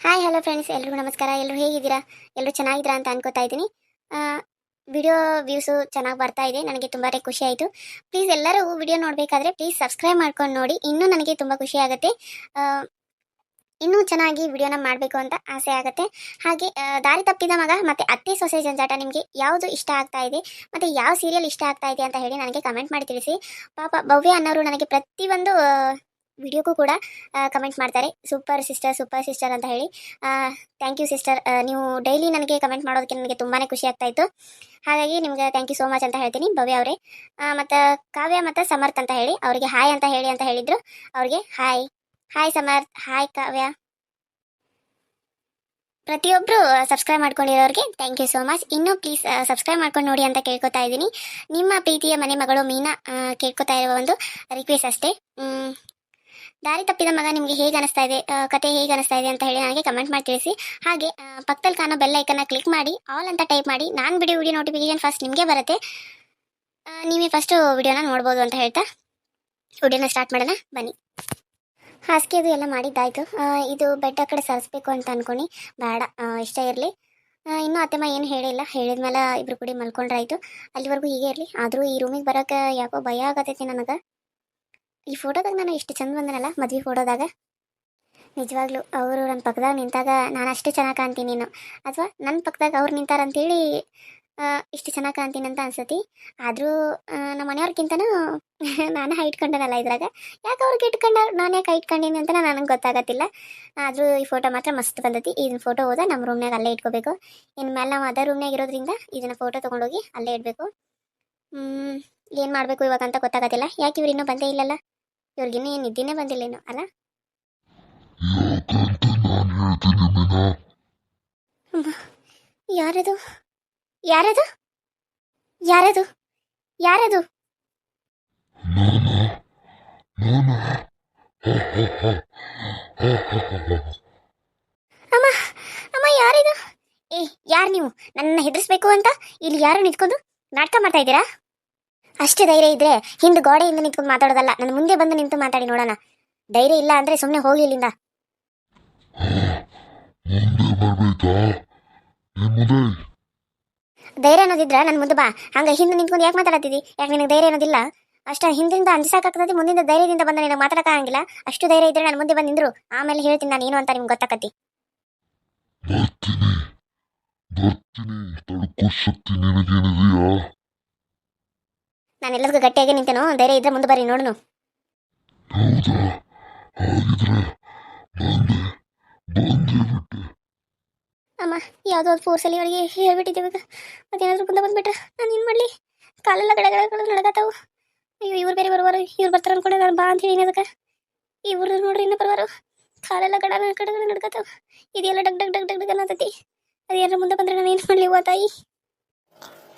Hi hello friends ಎಲ್ರಿಗೂ ನಮಸ್ಕಾರ. ಎಲ್ಲರೂ ಹೇಗಿದ್ದೀರಾ? ಎಲ್ಲರೂ ಚೆನ್ನಾಗಿದ್ದೀರಾ ಅಂತ ಅನ್ಕೋತಾ ಇದ್ದೀನಿ. ವಿಡಿಯೋ ವ್ಯೂಸು ಚೆನ್ನಾಗಿ ಬರ್ತಾ ಇದೆ. ನನಗೆ ತುಂಬಾ ಖುಷಿ ಆಯಿತು. ಪ್ಲೀಸ್ ಎಲ್ಲರೂ ವಿಡಿಯೋ ನೋಡಬೇಕಾದ್ರೆ ಪ್ಲೀಸ್ ಸಬ್ಸ್ಕ್ರೈಬ್ ಮಾಡ್ಕೊಂಡು ನೋಡಿ. ಇನ್ನೂ ನನಗೆ ತುಂಬ ಖುಷಿ ಆಗುತ್ತೆ. ಇನ್ನೂ ಚೆನ್ನಾಗಿ ವಿಡಿಯೋನ ಮಾಡಬೇಕು ಅಂತ ಆಸೆ ಆಗುತ್ತೆ. ಹಾಗೆ ದಾರಿ ತಪ್ಪಿದ ಮಗ ಮತ್ತು ಅತ್ತೆ ಸೊಸೆ ಜಂಜಾಟ ನಿಮಗೆ ಯಾವುದು ಇಷ್ಟ ಆಗ್ತಾ ಇದೆ? ಮತ್ತು ಯಾವ ಸೀರಿಯಲ್ ಇಷ್ಟ ಆಗ್ತಾ ಇದೆ ಅಂತ ಹೇಳಿ ನನಗೆ ಕಮೆಂಟ್ ಮಾಡಿ ತಿಳಿಸಿ. ಪಾಪ ಭವ್ಯ ಅನ್ನೋರು ನನಗೆ ಪ್ರತಿಯೊಂದು ವಿಡಿಯೋಕ್ಕೂ ಕೂಡ ಕಮೆಂಟ್ ಮಾಡ್ತಾರೆ. ಸೂಪರ್ ಸಿಸ್ಟರ್ ಸೂಪರ್ ಸಿಸ್ಟರ್ ಅಂತ ಹೇಳಿ. ಥ್ಯಾಂಕ್ ಯು ಸಿಸ್ಟರ್ ನೀವು ಡೈಲಿ ನನಗೆ ಕಮೆಂಟ್ ಮಾಡೋದಕ್ಕೆ ನನಗೆ ತುಂಬಾ ಖುಷಿ ಆಗ್ತಾಯಿತ್ತು ಹಾಗಾಗಿ ನಿಮ್ಗೆ ಥ್ಯಾಂಕ್ ಯು ಸೋ ಮಚ್ ಅಂತ ಹೇಳ್ತೀನಿ, ಭವ್ಯ ಅವರೇ. ಮತ್ತು ಕಾವ್ಯ ಮತ್ತು ಸಮರ್ಥ್ ಅಂತ ಹೇಳಿ, ಅವರಿಗೆ ಹಾಯ್ ಅಂತ ಹೇಳಿ ಅಂತ ಹೇಳಿದರು. ಅವ್ರಿಗೆ hi hi Samarth hi Kavya. ಪ್ರತಿಯೊಬ್ಬರು ಸಬ್ಸ್ಕ್ರೈಬ್ ಮಾಡ್ಕೊಂಡಿರೋರಿಗೆ ಥ್ಯಾಂಕ್ ಯು ಸೋ ಮಚ್ ಇನ್ನೂ ಪ್ಲೀಸ್ ಸಬ್ಸ್ಕ್ರೈಬ್ ಮಾಡ್ಕೊಂಡು ನೋಡಿ ಅಂತ ಕೇಳ್ಕೊತಾ ಇದ್ದೀನಿ. ನಿಮ್ಮ ಪ್ರೀತಿಯ ಮನೆ ಮಗಳು ಮೀನಾ ಕೇಳ್ಕೊತಾ ಇರುವ ಒಂದು ರಿಕ್ವೆಸ್ಟ್ ಅಷ್ಟೇ. ದಾರಿ ತಪ್ಪಿದ ಮಗ ನಿಮಗೆ ಹೇಗೆ ಅನಿಸ್ತಾ ಇದೆ? ಕತೆ ಹೇಗೆ ಅನಿಸ್ತಾ ಇದೆ ಅಂತ ಹೇಳಿ ನನಗೆ ಕಮೆಂಟ್ ಮಾಡಿ ತಿಳಿಸಿ. ಹಾಗೆ ಪಕ್ಕದಲ್ಲಿ ಕಾಣೋ ಬೆಲ್ ಐಕನ್ನ ಕ್ಲಿಕ್ ಮಾಡಿ ಆಲ್ ಅಂತ ಟೈಪ್ ಮಾಡಿ, ನಾನು ಬಿಡಿ ವಿಡಿಯೋ ನೋಟಿಫಿಕೇಶನ್ ಫಸ್ಟ್ ನಿಮಗೆ ಬರುತ್ತೆ. ನೀವೇ ಫಸ್ಟು ವಿಡಿಯೋನ ನೋಡ್ಬೋದು ಅಂತ ಹೇಳ್ತಾ ವಿಡಿಯೋನ ಸ್ಟಾರ್ಟ್ ಮಾಡೋಣ. ಬನ್ನಿ. ಹಾಸಿಗೆ ಅದು ಎಲ್ಲ ಮಾಡಿದ್ದಾಯಿತು. ಇದು ಬೆಡ್ ಆ ಕಡೆ ಸರಿಸ್ಬೇಕು ಅಂತ ಅನ್ಕೊಂಡು. ಬೇಡ ಇಷ್ಟ ಇರಲಿ. ಇನ್ನೂ ಅತ್ತೆಮ್ಮ ಏನು ಹೇಳಿಲ್ಲ. ಹೇಳಿದ್ಮೇಲೆ ಇಬ್ರು ಕೂಡಿ ಮಲ್ಕೊಂಡ್ರಾಯ್ತು. ಅಲ್ಲಿವರೆಗೂ ಹೀಗೆ ಇರಲಿ. ಆದರೂ ಈ ರೂಮಿಗೆ ಬರೋಕ್ಕೆ ಯಾಕೋ ಭಯ ಆಗತೈತಿ ನನಗೆ. ಈ ಫೋಟೋದಾಗ ನಾನು ಎಷ್ಟು ಚಂದ ಬಂದನಲ್ಲ ಮದ್ವೆ ಫೋಟೋದಾಗ. ನಿಜವಾಗ್ಲೂ ಅವರು ನನ್ನ ಪಕ್ಕದಾಗ ನಿಂತಾಗ ನಾನು ಅಷ್ಟೇ ಚೆನ್ನಾಗಿ ಕಾಣ್ತೀನಿ ಅಥವಾ ನನ್ನ ಪಕ್ಕದಾಗ ಅವ್ರು ನಿಂತಾರ ಅಂತೇಳಿ ಆ, ಇಷ್ಟು ಚೆನ್ನಾಗಿ ಕಾಣ್ತೀನಿ ಅಂತ ಅನ್ಸತಿ. ಆದರೂ ನಮ್ಮ ಮನೆಯವ್ರಿಗಿಂತನೂ ನಾನು ಹೈಟ್ ಕಂಡನಲ್ಲ ಇದ್ರಾಗ. ಯಾಕೆ ಅವ್ರಿಗೆ ಇಟ್ಕೊಂಡ ನಾನು ಯಾಕೆ ಇಟ್ಕೊಂಡೀನಿ ಅಂತ ನನಗೆ ಗೊತ್ತಾಗತ್ತಿಲ್ಲ. ಆದರೂ ಈ ಫೋಟೋ ಮಾತ್ರ ಮಸ್ತ್ ಬಂದತಿ. ಇದನ್ನ ಫೋಟೋ ಹೋದ ನಮ್ಮ ರೂಮ್ನಾಗ ಅಲ್ಲೇ ಇಟ್ಕೋಬೇಕು. ಇನ್ನು ನಾವು ಅದೇ ರೂಮ್ನಾಗ ಇರೋದ್ರಿಂದ ಇದನ್ನ ಫೋಟೋ ತೊಗೊಂಡೋಗಿ ಅಲ್ಲೇ ಇಡಬೇಕು. ಏನು ಮಾಡಬೇಕು ಇವಾಗ ಅಂತ ಗೊತ್ತಾಗೋದಿಲ್ಲ. ಯಾಕೆ ಇವ್ರು ಇನ್ನೂ ಬಂದೇ ಇಲ್ಲಲ್ಲ? ಇವ್ರಿಗಿನ್ನ ಏನು ನಿದ್ದೆನೇ ಬಂದಿಲ್ಲ ಇನ್ನು ಅಲ್ಲ? ಯಾಕಂತ ನಾನು ಹೇಳ್ತೀನಿ ಮೀನಾ. ಯಾರದು? ಯಾರದು? ಯಾರದು? ಯಾರದು? ನಾನ? ನಾನ. ಅಮ್ಮ ಅಮ್ಮ ಯಾರಿದು? ಏ ಯಾರು ನೀವು? ನನ್ನ ಹೆದರ್ಸ್ಬೇಕು ಅಂತ ಇಲ್ಲಿ ಯಾರು ನಿಂತ್ಕೊಂಡು ನಾಟಕ ಮಾಡ್ತಾ ಇದ್ದೀರಾ? ಅಷ್ಟೇ ಧೈರ್ಯ ಇದ್ರೆ ಹಿಂದೆ ಗೋಡೆಯಿಂದ ನಿಂತ್ಕೊಂಡು ಮಾತಾಡೋದಲ್ಲ. ನನ್ನ ಮುಂದೆ ಬಂದು ನಿಂತು ಮಾತಾಡಿ ನೋಡೋಣ. ಧೈರ್ಯ ಇಲ್ಲ ಅಂದ್ರೆ ಸುಮ್ಮನೆ ಹೋಗಿ ಇಲ್ಲಿಂದ. ಧೈರ್ಯ ಅನ್ನೋದಿದ್ರ ನನ್ನ ಮುಂದೆ ಬಾ. ಹಂಗ ಹಿಂದೆ ನಿಂತ್ಕೊಂಡು ಯಾಕೆ ಮಾತಾಡತ್ತಿದ್ದಿ ಯಾಕೆ ನಿನಗೆ ಧೈರ್ಯ ಅನ್ನೋದಿಲ್ಲ? ಅಷ್ಟ ಹಿಂದಿಂದ ಅಂಜಿಸಾಕಾಗ್ತದೆ ಮುಂದಿಂದ ಧೈರ್ಯದಿಂದ ಬಂದ ನಿನಗೆ ಮಾತಾಡಕ್ಕಾಗಂಗಿಲ್ಲ ಅಷ್ಟು ಧೈರ್ಯ ಇದ್ರೆ ನನ್ನ ಮುಂದೆ ಬಂದು ನಿಂದ್ರು. ಆಮೇಲೆ ಹೇಳ್ತೀನಿ ನಾನು ಏನು ಅಂತ ನಿಮ್ಗೆ ಗೊತ್ತಾಕತ್ತಿ ಬರ್ತೀನಿ. ಬರ್ತೀನಿ. ತಡ್ಕೋ ಶಕ್ತಿ ನಿನಗೇನಿದೆಯಾ? ನಾನು ಎಲ್ಲರಿಗೂ ಗಟ್ಟಿಯಾಗಿ ನಿಂತೇನೋ? ಧೈರ್ಯ ಇದ್ರೆ ಮುಂದೆ ಬರ್ರಿ ನೋಡೋಣ ಹೌದಾ? ಹಾಗಿದ್ರೆ ಬಂದೆ ಬಂದೇ ಬಿಟ್ಟೆ. ಅಮ್ಮ ಯಾವುದೋ ಒಂದು ಫೋರ್ಸಲ್ಲಿ ಅವರಿಗೆ ಹೇಳ್ಬಿಟ್ಟಿದ್ದೆ ಇವಾಗ. ಮತ್ತೇನಾದರೂ ಮುಂದೆ ಬಂದ್ಬಿಟ್ರೆ ನಾನು ಏನು ಮಾಡಲಿ? ಕಾಲೆಲ್ಲ ಗಡಗಡಗಳು ನಡಗತ್ತಾವು ಅಯ್ಯೋ ಇವ್ರು ಬೇರೆ ಬರುವಾರು ಇವ್ರು ಬರ್ತಾರೆ ಅನ್ಕೊಂಡೆ ನಾನು ಬಾ ಅಂತ ಹೇಳಿ ಅದಕ್ಕೆ ಇವ್ರು ನೋಡ್ರಿ ಇನ್ನೂ ಬರುವಾರು. ಕಾಲೆಲ್ಲ ಗಡ ಗಡಗಳು ನಡ್ಕತ್ತಾವ ಇದೆಲ್ಲ ಡಗ್ ಡಗ್ ಡಗ್ ಡಗ್ ಡಗ್ ಅನ್ನತೈತಿ. ಅದೇನಾರ ಮುಂದೆ ಬಂದ್ರೆ ನಾನು ಏನು ಮಾಡಲಿ ಹೂವ ತಾಯಿ?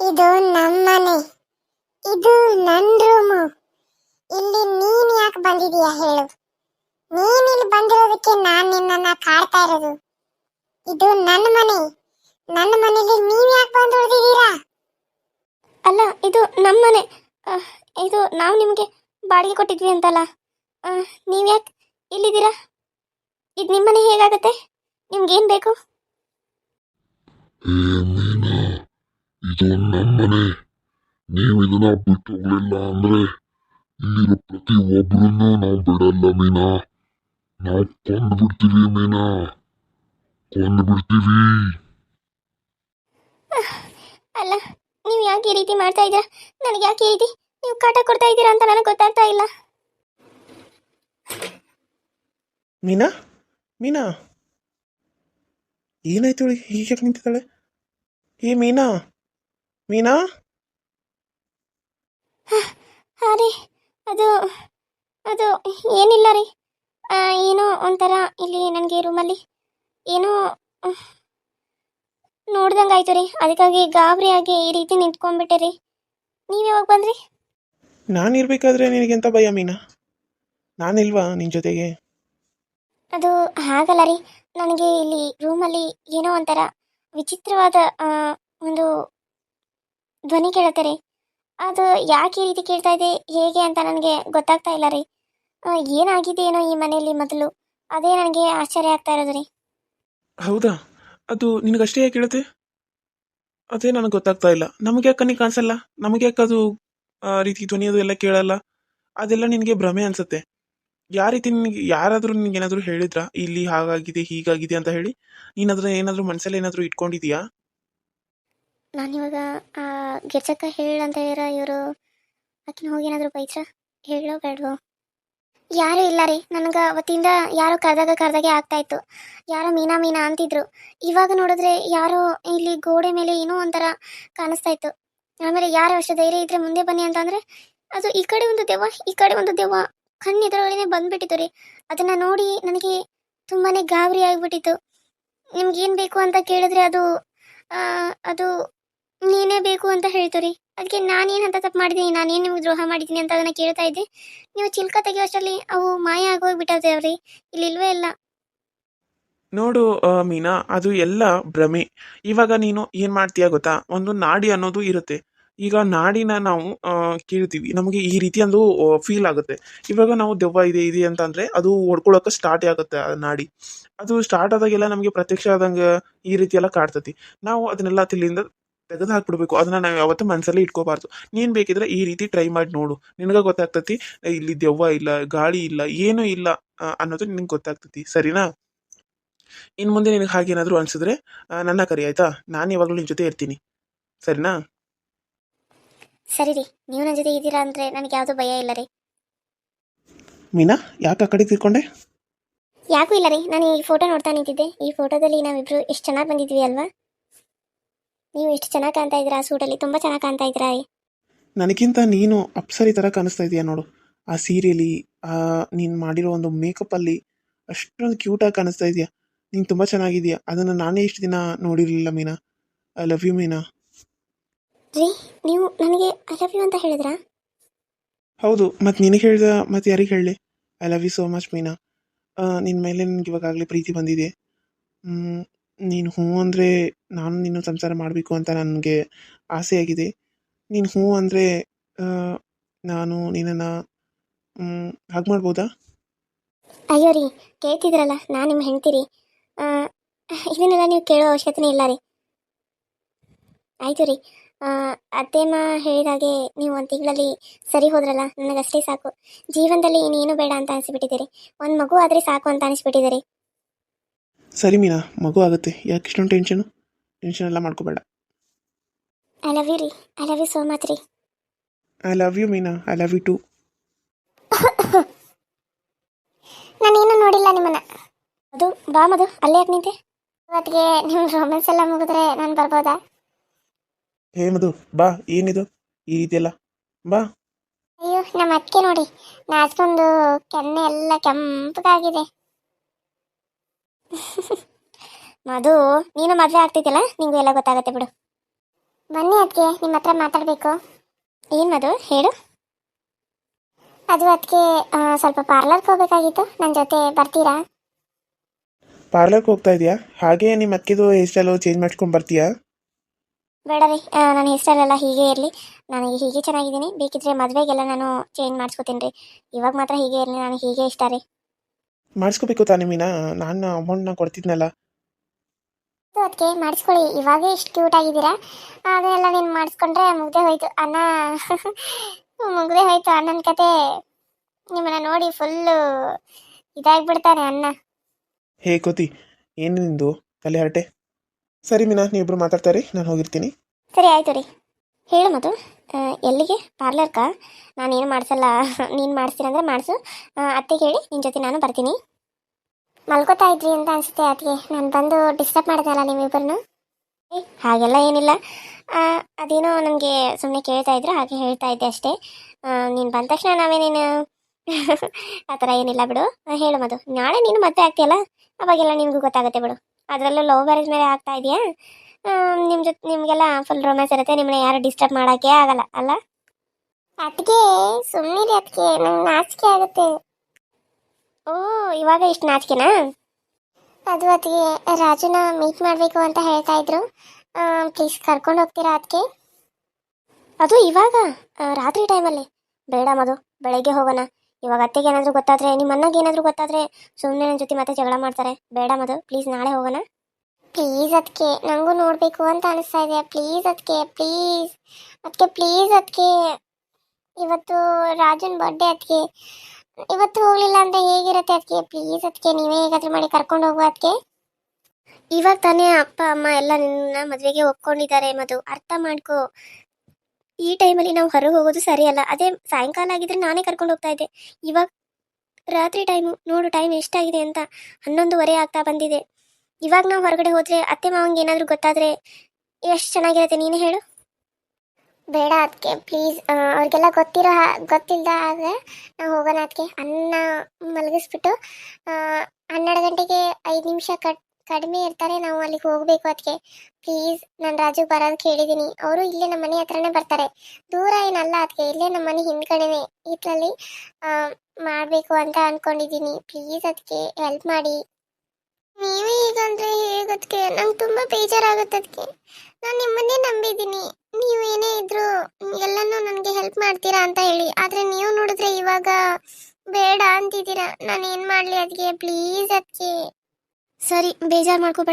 ಇದು ನಮ್ಮನೆ. ಇದು ನನ್ ರೂಮು. ಇಲ್ಲಿ ನೀನ್ ಯಾಕೆ ಬಂದಿದೀಯ ಹೇಳು. ನೀನ್ ಇಲ್ಲಿ ಬಂದಿರೋದಕ್ಕೆ ನಾನ್ ನಿನ್ನನ್ನ ಕಾಡ್ತಾ ಇರೋದು. ಇದು ನನ್ನ ಮನೆ. ನನ್ನ ಮನೇಲಿ ನೀವ್ ಯಾಕೆ ಬಂದು ಉಳಿದಿದ್ದೀರಾ? ಅಲ್ಲ ಇದು ನಮ್ಮ ಮನೆ. ಇದು ನಾವು ನಿಮಗೆ ಬಾಡಿಗೆ ಕೊಟ್ಟಿದ್ವಿ ಅಂತಲ್ಲ. ನೀವ್ಯಾಕೆ ಇಲ್ಲಿದ್ದೀರಾ? ಇದು ನಿಮ್ಮನೆ ಹೇಗಾಗತ್ತೆ? ನಿಮ್ಗೇನು ಬೇಕು? ಏ ಮೀನಾ ಇದು ನಮ್ಮನೆ ನೀವು ಇದನ್ನ ಬಿಟ್ಟು ಹೋಗ್ಲಿಲ್ಲ ಅಂದ್ರೆ ಇಲ್ಲಿರೋ ಪ್ರತಿ ಒಬ್ರನ್ನು ನಾವು ಬಿಡಲ್ಲ ಮೀನಾ. ನಾವು ಕೊಂದು ಬಿಡ್ತೀವಿ ಮೀನಾ. ಕೊಂದು ಬಿಡ್ತೀವಿ ಅಲ್ಲ ನೀವು ಯಾಕೆ ಈ ರೀತಿ ಮಾಡ್ತಾ ಇದ್ದೀರಾ ನನಗೆ ಯಾಕೆ ಈ ರೀತಿ? ನೀವು ಕಾಟ ಕೊಡ್ತಾ ಇದ್ದೀರಾ ಅಂತ ನನಗೆ ಗೊತ್ತಾಗ್ತಾ ಇಲ್ಲ. ಮೀನಾ? ಮೀನಾ? ಏನಾಯ್ತು ಅವಳಿಗೆ ಹೀಗೆ ನಿಂತಿದ್ದಾಳೆ? ಏ ಮೀನಾ? ಮೀನಾ? ಹಾಂ ರೀ. ಅದು ಅದು ಏನಿಲ್ಲ ರೀ. ಆ, ಏನೋ ಒಂಥರ ಇಲ್ಲಿ ನನಗೆ ರೂಮಲ್ಲಿ ಏನೋ ನೋಡ್ದಂಗೆ ಆಯ್ತು ರೀ. ಅದಕ್ಕಾಗಿ ಗಾಬರಿಯಾಗಿ ಈ ರೀತಿ ನಿಂತ್ಕೊಂಡ್ಬಿಟ್ಟೆ ರೀ. ನೀವು ಯಾವಾಗ ಬಂದ್ರಿ? ನಾನು ಇರ್ಬೇಕಾದ್ರೆ ನಿನಗೆಂತ ಭಯ ಮೀನಾ? ನಾನಿಲ್ವಾ ನಿನ್ನ ಜೊತೆಗೆ? ಅದು ಹಾಗಲ್ಲ ರೀ. ನನಗೆ ಇಲ್ಲಿ ರೂಮಲ್ಲಿ ಏನೋ ಒಂಥರ ವಿಚಿತ್ರವಾದ ಒಂದು ಧ್ವನಿ ಕೇಳುತ್ತೆ ರೀ. ಅದು ಯಾಕೆ ಈ ರೀತಿ ಕೇಳ್ತಾ ಇದೆ, ಹೇಗೆ ಅಂತ ನನಗೆ ಗೊತ್ತಾಗ್ತಾ ಇಲ್ಲ ರೀ. ಏನಾಗಿದೆ ಏನೋ ಈ ಮನೆಯಲ್ಲಿ ಮೊದಲು? ಅದೇ ನನಗೆ ಆಶ್ಚರ್ಯ ಆಗ್ತಾ ಇರೋದು ರೀ. ಹೌದಾ? ಅದು ನಿನಗಷ್ಟೇ ಯಾಕೆ ಹೇಳುತ್ತೆ ಅದೇ ನನಗೆ ಗೊತ್ತಾಗ್ತಾ ಇಲ್ಲ. ನಮಗೆ ಯಾಕೆ ಕಣ್ಣಿಗೆ ಕಾಣಿಸಲ್ಲ? ನಮಗೆ ಯಾಕೆ ಅದು ರೀತಿ ಧ್ವನಿ ಅದು ಎಲ್ಲ ಕೇಳಲ್ಲ? ಅದೆಲ್ಲ ನಿನಗೆ ಭ್ರಮೆ ಅನ್ಸುತ್ತೆ. ಯಾವ ರೀತಿ ನಿನಗೆ, ಯಾರಾದರೂ ನಿನಗೆ ಏನಾದರೂ ಹೇಳಿದ್ರಾ? ಇಲ್ಲಿ ಹಾಗಾಗಿದೆ, ಹೀಗಾಗಿದೆ ಅಂತ ಹೇಳಿ? ನೀನಾದ್ರೂ ಏನಾದರೂ ಮನಸ್ಸಲ್ಲಿ ಏನಾದರೂ ಇಟ್ಕೊಂಡಿದೀಯಾ? ನಾನಿವಾಗ, ಆ ಹೇಳ ಅಂತ ಹೇಳ ಇವರು, ಆಕಿನ ಹೋಗಿ ಏನಾದರೂ ಬೈತ್ರ ಹೇಳೋ ಬೇಡವೋ? ಯಾರೂ ಇಲ್ಲ ರೀ. ನನಗೆ ಅವತ್ತಿಂದ ಯಾರೋ ಕರೆದಾಗ ಕರೆದಾಗೆ ಆಗ್ತಾ ಇತ್ತು ಯಾರೋ ಮೀನಾ ಮೀನಾ ಅಂತಿದ್ರು. ಇವಾಗ ನೋಡಿದ್ರೆ ಯಾರೋ ಇಲ್ಲಿ ಗೋಡೆ ಮೇಲೆ ಏನೋ ಒಂಥರ ಕಾಣಿಸ್ತಾ ಇತ್ತು ಆಮೇಲೆ ಯಾರು ಅಷ್ಟು ಧೈರ್ಯ ಇದ್ರೆ ಮುಂದೆ ಬನ್ನಿ ಅಂತಂದ್ರೆ ಅದು ಈ ಕಡೆ ಒಂದು ದೆವ್ವ, ಈ ಕಡೆ ಒಂದು ದೆವ್ವ. ಕಣ್ಣೆದುರೊಳಗನೆ ಬಂದ್ಬಿಟ್ಟಿತ್ತು ರೀ. ಅದನ್ನ ನೋಡಿ ನನಗೆ ತುಂಬಾನೇ ಗಾಬರಿ ನಿಮ್ಗೆ ನಿಮ್ಗೇನು ಬೇಕು ಅಂತ ಕೇಳಿದ್ರೆ ಅದು ಅದು ನೀನೇ ಬೇಕು ಅಂತ ಹೇಳ್ತು ರೀ. ಅದಕ್ಕೆ ನಾನೇನು ಅಂತ ತಪ್ಪು ಮಾಡಿದ್ದೀನಿ, ನಾನೇನು ನಿಮ್ಗೆ ದ್ರೋಹ ಮಾಡಿದ್ದೀನಿ ಅಂತ ಅದನ್ನ ಕೇಳ್ತಾ ಇದ್ದೆ. ನೀವು ಚಿಲ್ಕ ತೆಗೆಯೋಷ್ಟರಲ್ಲಿ ಅವು ಮಾಯ ಆಗೋಗ್ಬಿಟ್ಟವ್ರಿ ಇಲ್ಲಿ ಇಲ್ವೇ ಇಲ್ಲ. ನೋಡು ಮೀನಾ, ಅದು ಎಲ್ಲ ಭ್ರಮೆ. ಇವಾಗ ನೀನು ಏನು ಮಾಡ್ತೀಯ ಗೊತ್ತಾ? ಒಂದು ನಾಡಿ ಅನ್ನೋದು ಇರುತ್ತೆ. ಈಗ ನಾಡಿನ ನಾವು ಕೇಳ್ತೀವಿ. ನಮಗೆ ಈ ರೀತಿ ಒಂದು ಫೀಲ್ ಆಗುತ್ತೆ. ಇವಾಗ ನಾವು ದೆವ್ವ ಇದೆ ಇದೆ ಅಂತಂದ್ರೆ ಅದು ಹೊಡ್ಕೊಳಕ್ಕೆ ಸ್ಟಾರ್ಟ್ ಆಗುತ್ತೆ, ಆ, ನಾಡಿ. ಅದು ಸ್ಟಾರ್ಟ್ ಆದಾಗೆಲ್ಲ ನಮಗೆ ಪ್ರತ್ಯಕ್ಷ ಆದಂಗೆ ಈ ರೀತಿ ಎಲ್ಲ ಕಾಡ್ತತಿ. ನಾವು ಅದನ್ನೆಲ್ಲ ತಿಲ್ಲಿಂದ ತೆಗೆದು ಹಾಕ್ಬಿಡ್ಬೇಕು. ಅದನ್ನ ನಾವು ಯಾವತ್ತೂ ಮನಸ್ಸಲ್ಲಿ ಇಟ್ಕೋಬಾರ್ದು. ನೀನು ಬೇಕಿದ್ರೆ ಈ ರೀತಿ ಟ್ರೈ ಮಾಡಿ ನೋಡು. ನಿನಗೆ ಗೊತ್ತಾಗ್ತತಿ ಇಲ್ಲಿ ದೆವ್ವ ಇಲ್ಲ, ಗಾಳಿ ಇಲ್ಲ, ಏನೂ ಇಲ್ಲ ಅನ್ನೋದು ನಿನಗೆ ಗೊತ್ತಾಗ್ತತಿ. ಸರಿನಾ? ಇನ್ನು ಮುಂದೆ ನಿನಗೆ ಹಾಗೇನಾದರೂ ಅನ್ಸಿದ್ರೆ ನನ್ನ ಕರಿ, ಆಯ್ತಾ? ನಾನು ಯಾವಾಗಲೂ ನಿನ್ನ ಜೊತೆ ಇರ್ತೀನಿ. ಸರಿನಾ? ಸರಿ ರೀ ನೀವು ನನ್ನ ಜೊತೆ ಇದ್ದೀರಾ ಅಂದರೆ ನನಗೆ ಯಾವುದೂ ಭಯ ಇಲ್ಲ ರೀ. ಮೀನಾ ಯಾಕೆ ಆ ಕಡೆ ತಿಳ್ಕೊಂಡೆ ಯಾಕೂ ಇಲ್ಲ ರೀ ನಾನು ಈ ಫೋಟೋ ನೋಡ್ತಾ ನಿಂತಿದ್ದೆ. ಈ ಫೋಟೋದಲ್ಲಿ ನಾವಿಬ್ರು ಎಷ್ಟು ಚೆನ್ನಾಗಿ ಬಂದಿದ್ವಿ ಅಲ್ವಾ? ನೀವು ಎಷ್ಟು ಚೆನ್ನಾಗಿ ಕಾಣ್ತಾ ಇದ್ದೀರಾ ಆ ಸೂಟಲ್ಲಿ? ತುಂಬ ಚೆನ್ನಾಗಿ ಕಾಣ್ತಾ ಇದ್ದೀರಾ ರೀ. ನನಗಿಂತ ನೀನು ಅಪ್ಸರಿ ಥರ ಕಾಣಿಸ್ತಾ ಇದೆಯಾ ನೋಡು. ಆ ಸೀರೆಯಲ್ಲಿ ಆ ನೀನು ಮಾಡಿರೋ ಒಂದು ಮೇಕಪ್ಪಲ್ಲಿ ಅಷ್ಟೊಂದು ಕ್ಯೂಟಾಗಿ ಕಾಣಿಸ್ತಾ ಇದೆಯಾ? ನೀನು ತುಂಬ ಚೆನ್ನಾಗಿದೆಯಾ ಅದನ್ನು ನಾನೇ ಇಷ್ಟು ದಿನ ನೋಡಿರಲಿಲ್ಲ Meena. I love you Meena. ರೀ ನೀವು ನನಗೆ ಐ ಲವ್ ಯು ಅಂತ ಹೇಳಿದ್ರಾ? ಹೌದು ಮತ್ತು ನಿನಗೆ ಹೇಳ್ದ ಮತ್ತು ಯಾರಿಗೆ ಹೇಳಲಿ I love you so much Meena. ನಿನ್ನ ಮೇಲೆ ನನಗೆ ಇವಾಗಾಗಲೇ ಪ್ರೀತಿ ಬಂದಿದೆ. ನೀನು ಹ್ಞೂ ಅಂದರೆ ನಾನು ನಿನ್ನ ಸಂಸಾರ ಮಾಡಬೇಕು ಅಂತ ನನಗೆ ಆಸೆಯಾಗಿದೆ. ನೀನು ಹ್ಞೂ ಅಂದರೆ ನಾನು ನಿನ್ನನ್ನು ಹಾಗೆ ಮಾಡ್ಬೋದಾ? ಅಯ್ಯೋ ರೀ ಕೇಳ್ತಿದ್ರಲ್ಲ ನಾನು ನಿಮ್ಮ ಹೆಂಡ್ತೀರಿ ಇದನ್ನೆಲ್ಲ ನೀವು ಕೇಳೋ ಅವಶ್ಯಕತೆ ಇಲ್ಲ ರೀ. ಆಯಿತು ರೀ. ಅತ್ತೇಮ್ಮ ಹೇಳಿದ ಹಾಗೆ ನೀವು ಒಂದು ತಿಂಗಳಲ್ಲಿ ಸರಿ ಹೋದ್ರಲ್ಲ? ನನಗಷ್ಟೇ ಸಾಕು. ಜೀವನದಲ್ಲಿ ಇನ್ನೇನು ಬೇಡ ಅಂತ ಅನಿಸ್ಬಿಟ್ಟಿದ್ದೀರಿ. ಒಂದು ಮಗು ಆದರೆ ಸಾಕು ಅಂತ ಅನಿಸ್ಬಿಟ್ಟಿದ್ದೀರಿ. ಸರಿ ಮೀನಾ ಮಗು ಆಗುತ್ತೆ. ಯಾಕೆ ಇಷ್ಟೊಂದು ಟೆನ್ಷನ್ ಟೆನ್ಷನ್ ಎಲ್ಲ ಮಾಡ್ಕೋಬೇಡ. ಐ ಲವ್ ಯು ರೀ. I love you so much ರೀ. I love you Meena. I love you too ನಾನೇನು ನೋಡಿಲ್ಲ ನಿಮ್ಮನ್ನ. ಅದು ಬಾ ಮದು ಅಲ್ಲೇ ಯಾಕೆ ನಿಂತೆ? ಇವತ್ತಿಗೆ ನಿಮ್ಮ ರೊಮ್ಯಾನ್ಸ್ ಎಲ್ಲ ಮುಗಿದ್ರೆ ನಾನು ಬರ್ಬೋದಾ? ಹೇ ಮಧು ಬಾ ಏನಿದು? ಈ ರೀತಿ ಎಲ್ಲ. ಬಾ. ಅಯ್ಯೋ ನಮ್ಮ ಅಕ್ಕೆ ನೋಡಿ. ನಾಚ್ಕೊಂಡು ಕೆನ್ನೆ ಎಲ್ಲ ಕೆಂಪಗಾಗಿದೆ. ಮಧು ನೀನು ಮದುವೆ ಆಗ್ತಿದ್ಯಲ್ಲ? ನಿಂಗೂ ಎಲ್ಲ ಗೊತ್ತಾಗತ್ತೆ ಬಿಡು. ಬನ್ನಿ ಅದಕ್ಕೆ ನಿಮ್ಮ ಹತ್ರ ಮಾತಾಡಬೇಕು. ಏನು ಮಧು ಹೇಳು. ಅದು ಅದಕ್ಕೆ ಸ್ವಲ್ಪ ಪಾರ್ಲರ್ಗೆ ಹೋಗ್ಬೇಕಾಗಿತ್ತು. ನನ್ನ ಜೊತೆ ಬರ್ತೀರಾ? ಪಾರ್ಲರ್ಗೆ ಹೋಗ್ತಾ ಇದೆಯಾ? ಹಾಗೆ ನಿಮ್ಮ ಅಕ್ಕಿದು ಹೇರ್ ಸ್ಟೈಲು ಚೇಂಜ್ ಮಾಡ್ಕೊಂಡು ಬರ್ತೀಯಾ? ಬೇಡ ರೀ. ನನ್ನ ಎಲ್ಲ ಹೀಗೆ ಇರಲಿ. ನನಗೆ ಹೀಗೆ ಚೆನ್ನಾಗಿದ್ದೀನಿ. ಬೇಕಿದ್ರೆ ಮದುವೆಗೆಲ್ಲ ನಾನು ಚೇಂಜ್ ಮಾಡಿಸ್ಕೊತೀನಿ ರೀ. ಇವಾಗ ಮಾತ್ರ ಹೀಗೆ ಇರಲಿ. ನನಗೆ ಹೀಗೆ ಇಷ್ಟ ರೀ. ಮಾಡಿಸ್ಕೋಬೇಕು ತಾನೇ ಮೀನಾ ನಾನು ಅಮೌಂಟ್ನ ಕೊಡ್ತಿದ್ನಲ್ಲ. ಅದು ಅದಕ್ಕೆ ಮಾಡಿಸ್ಕೊಳ್ಳಿ. ಇವಾಗೇ ಇಷ್ಟು ಕ್ಯೂಟ್ ಆಗಿದ್ದೀರಾ? ಅದೆಲ್ಲ ನೀನು ಮಾಡಿಸ್ಕೊಂಡ್ರೆ ಮುಗ್ದೆ ಹೋಯ್ತು. ಅನ್ನ ಮುಗ್ದೆ ಹೋಯ್ತು ಅಣ್ಣನ ಕತೆ. ನಿಮ್ಮನ್ನ ನೋಡಿ ಫುಲ್ಲು ಇದಾಗ್ಬಿಡ್ತಾನೆ ಅನ್ನ ಹೇ ಕೋತಿ ಏನು ನಿಂದು? ತಲೆ ಹರಟೆ? ಸರಿ ಮೀನಾ ನೀವಿಬ್ರು ಮಾತಾಡ್ತಾರೆ ನಾನು ಹೋಗಿರ್ತೀನಿ. ಸರಿ ಆಯ್ತು ರೀ. ಹೇಳು ಮದು ಆ, ಎಲ್ಲಿಗೆ? ನಾನು ನಾನೇನು ಮಾಡಿಸಲ್ಲ. ನೀನು ಮಾಡಿಸ್ತೀನಂದ್ರೆ ಮಾಡಿಸು. ಅತ್ತೆ ಹೇಳಿ ನಿನ್ನ ಜೊತೆ ನಾನು ಬರ್ತೀನಿ. ಮಲ್ಕೋತಾ ಇದ್ರಿ ಅಂತ ಅನಿಸುತ್ತೆ ಅದಕ್ಕೆ ನಾನು ಬಂದು ಡಿಸ್ಟರ್ಬ್ ಮಾಡಿದಲ್ಲ ನಿಮ್ಮಿಬ್ಬರನ್ನು ಏ ಹಾಗೆಲ್ಲ ಏನಿಲ್ಲ. ಅದೇನೋ ನನಗೆ ಸುಮ್ಮನೆ ಕೇಳ್ತಾ ಇದ್ರು ಹಾಗೆ ಹೇಳ್ತಾ ಇದ್ದೆ ಅಷ್ಟೇ. ನೀನು ಬಂದ ತಕ್ಷಣ ನಾವೇನೇನು ಆ ಥರ ಏನಿಲ್ಲ ಬಿಡು. ಹೇಳು ಮದು ನಾಳೆ ನೀನು ಮತ್ತೆ ಆಗ್ತೀಯಲ್ಲ? ಅವಾಗೆಲ್ಲ ನಿನಗೂ ಗೊತ್ತಾಗುತ್ತೆ ಬಿಡು. ಅದರಲ್ಲೂ ಲವ್ ಮ್ಯಾರೇಜ್ ಮೇಲೆ ಆಗ್ತಾ ಇದೆಯಾ? ನಿಮ್ಮ ಜೊತೆ ನಿಮಗೆಲ್ಲ ಫುಲ್ ರೊಮ್ಯಾನ್ಸ್ ಇರುತ್ತೆ ನಿಮ್ಮನ್ನ ಯಾರು ಡಿಸ್ಟರ್ಬ್ ಮಾಡೋಕ್ಕೆ ಆಗಲ್ಲ ಅಲ್ಲ? ಅದಕ್ಕೆ ಸುಮ್ಮನೆ ಅದಕ್ಕೆ ನಂಗೆ ನಾಚಿಕೆ ಆಗುತ್ತೆ. ಓ ಇವಾಗ ಇಷ್ಟು ನಾಚಿಕೆನಾ? ಅದು ಅದಕ್ಕೆ ರಾಜುನ ಮೀಟ್ ಮಾಡಬೇಕು ಅಂತ ಹೇಳ್ತಾ ಇದ್ರು. ಪ್ಲೀಸ್ ಕರ್ಕೊಂಡು ಹೋಗ್ತೀರಾ ಅದಕ್ಕೆ ಅದು ಇವಾಗ ರಾತ್ರಿ ಟೈಮಲ್ಲಿ ಬೇಡ ಮದು ಬೆಳಗ್ಗೆ ಹೋಗೋಣ. ಇವಾಗ ಅತ್ತೆಗೆ ಏನಾದರೂ ಗೊತ್ತಾದ್ರೆ ನಿಮ್ಮ ಅಣ್ಣಗೆ ಏನಾದರೂ ಗೊತ್ತಾದ್ರೆ ಸುಮ್ಮನೆ ನನ್ನ ಜೊತೆ ಮತ್ತೆ ಜಗಳ ಮಾಡ್ತಾರೆ. ಬೇಡ ಮದು ಪ್ಲೀಸ್ ನಾಳೆ ಹೋಗೋಣ. ಪ್ಲೀಸ್ ಅದಕ್ಕೆ ನನಗೂ ನೋಡಬೇಕು ಅಂತ ಅನಿಸ್ತಾ ಇದೆ. ಪ್ಲೀಸ್ ಅದಕ್ಕೆ ಪ್ಲೀಸ್ ಅದಕ್ಕೆ ಪ್ಲೀಸ್ ಅದಕ್ಕೆ ಇವತ್ತು ರಾಜನ್ ಬರ್ಡೇ ಅದಕ್ಕೆ ಇವತ್ತು ಹೋಗ್ಲಿಲ್ಲ ಅಂದ್ರೆ ಹೇಗಿರುತ್ತೆ ಅದಕ್ಕೆ ಪ್ಲೀಸ್ ಅದಕ್ಕೆ ನೀವೇ ಹೇಗಾದ್ರೂ ಮಾಡಿ ಕರ್ಕೊಂಡು ಹೋಗುವ ಅದಕ್ಕೆ ಇವಾಗ ತಾನೇ ಅಪ್ಪ ಅಮ್ಮ ಎಲ್ಲ ನಿನ್ನ ಮದುವೆಗೆ ಒಪ್ಕೊಂಡಿದ್ದಾರೆ ಮದು ಅರ್ಥ ಮಾಡ್ಕೋ. ಈ ಟೈಮಲ್ಲಿ ನಾವು ಹೊರಗೆ ಹೋಗೋದು ಸರಿಯಲ್ಲ ಅದೇ ಸಾಯಂಕಾಲ ಆಗಿದ್ರೆ ನಾನೇ ಕರ್ಕೊಂಡು ಹೋಗ್ತಾ ಇದ್ದೆ. ಇವಾಗ ರಾತ್ರಿ ಟೈಮು ನೋಡು ಟೈಮ್ ಎಷ್ಟಾಗಿದೆ ಅಂತ ಹನ್ನೊಂದುವರೆ ಆಗ್ತಾ ಬಂದಿದೆ. ಇವಾಗ ನಾವು ಹೊರಗಡೆ ಹೋದರೆ ಅತ್ತೆ ಮಾವಂಗೆ ಏನಾದರೂ ಗೊತ್ತಾದರೆ ಎಷ್ಟು ಚೆನ್ನಾಗಿರುತ್ತೆ ನೀನೇ ಹೇಳು. ಬೇಡ ಅದಕ್ಕೆ ಪ್ಲೀಸ್ ಅವ್ರಿಗೆಲ್ಲ ಗೊತ್ತಿರೋ ಗೊತ್ತಿಲ್ಲದ ಆದರೆ ನಾವು ಹೋಗೋಣ ಅದಕ್ಕೆ ಅನ್ನ ಮಲಗಿಸ್ಬಿಟ್ಟು ಹನ್ನೆರಡು ಗಂಟೆಗೆ ಐದು ನಿಮಿಷ ಕಟ್ ಕಡಿಮೆ ಇರ್ತಾರೆ, ನಾವು ಅಲ್ಲಿಗೆ ಹೋಗಬೇಕು ಅದಕ್ಕೆ ಪ್ಲೀಸ್ ನಾನು ರಾಜು ಬರೋದಕ್ಕೆ ಹೇಳಿದ್ದೀನಿ ಅವರು ಇಲ್ಲೇ ನಮ್ಮ ಮನೆ ಹತ್ರನೇ ಬರ್ತಾರೆ. ದೂರ ಏನಲ್ಲ ಅದಕ್ಕೆ ಇಲ್ಲೇ ನಮ್ಮ ಮನೆ ಹಿಂದ್ಗಡೆನೆ. ಇದ್ರಲ್ಲಿ ಮಾಡಬೇಕು ಅಂತ ಅನ್ಕೊಂಡಿದೀನಿ. ಪ್ಲೀಸ್ ಅದಕ್ಕೆ ಹೆಲ್ಪ್ ಮಾಡಿ. ನೀವೇ ಹೀಗಂದ್ರೆ ಹೇಗದಕ್ಕೆ ನಂಗೆ ತುಂಬ ಬೇಜಾರಾಗುತ್ತೆ ಅದಕ್ಕೆ ನಾನು ನಿಮ್ಮನ್ನೇ ನಂಬಿದ್ದೀನಿ ನೀವು ಏನೇ ಇದ್ರು ಎಲ್ಲನೂ ನನಗೆ ಹೆಲ್ಪ್ ಮಾಡ್ತೀರಾ ಅಂತ ಹೇಳಿ. ಆದ್ರೆ ನೀವು ನೋಡಿದ್ರೆ ಇವಾಗ ಬೇಡ ಅಂತಿದ್ದೀರಾ. ನಾನು ಏನು ಮಾಡಲಿ ಅದಕ್ಕೆ ಪ್ಲೀಸ್ ಅದಕ್ಕೆ ಸರಿ ಬೇಜಾರು ಮಾಡ್ಕೋಬೇಡ.